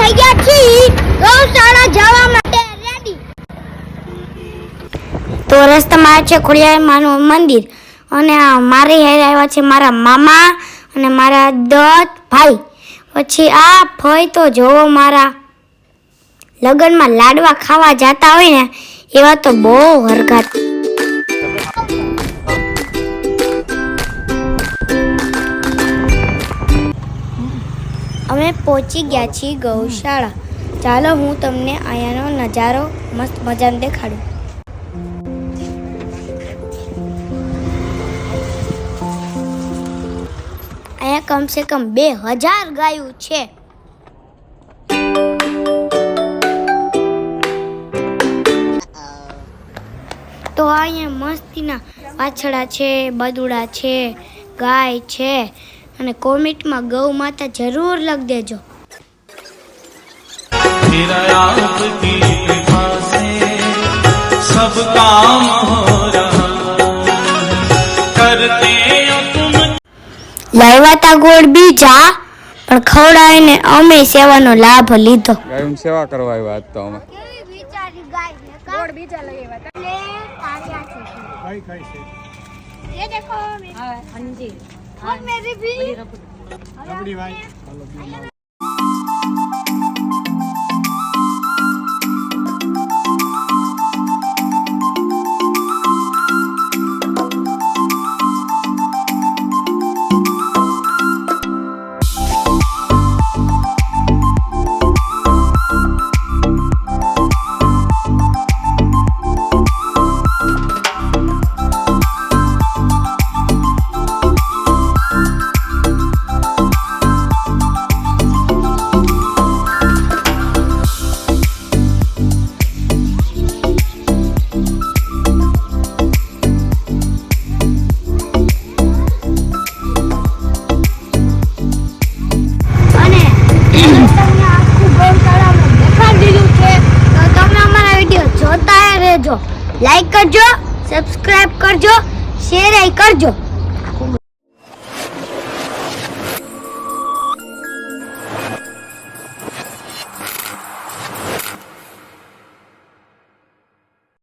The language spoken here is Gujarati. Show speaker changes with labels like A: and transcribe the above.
A: થઈ ગયા છીએ. ગૌશાળા જવા માટે રેડી તો રસ્તામાં છે ખોડિયાર માનું મંદિર. અને મારી હેર આવ્યા છે મારા મામા અને મારા દત્ત ભાઈ પછી આ ફઈ તો જોવો મારા લગ્નમાં લાડવા ખાવા જતા હોય ને, એવા તો બહુ હરગાત અમે પહોંચી ગયા છીએ ગૌશાળા. ચાલો હું તમને અહીંયાનો નજારો મસ્ત મજાનો દેખાડું. અહીંયા કમસે કમ બે હજાર ગાયું છે. તો અહીંયા મસ્તીના વાછડા છે, બદુડા છે, ગાય છે. અને કોમેન્ટમાં ગૌ માતા જરૂર લખ દેજો. લાવ્યા તા ગોળ બીજા પણ ખવડાવીને અમે સેવાનો લાભ લીધો.
B: ગાયું સેવા કરવા આવ્યા આજ તો અમે.
C: ગોળ બીજા લઈ આવ્યા તા. ખાઈ ખાઈ છે.
A: ये देखो
C: जी
A: और मेरी भी रबड़ी भाई લાઈક કરજો સબસ્ક્રાઈબ કરજો શેર કરજો.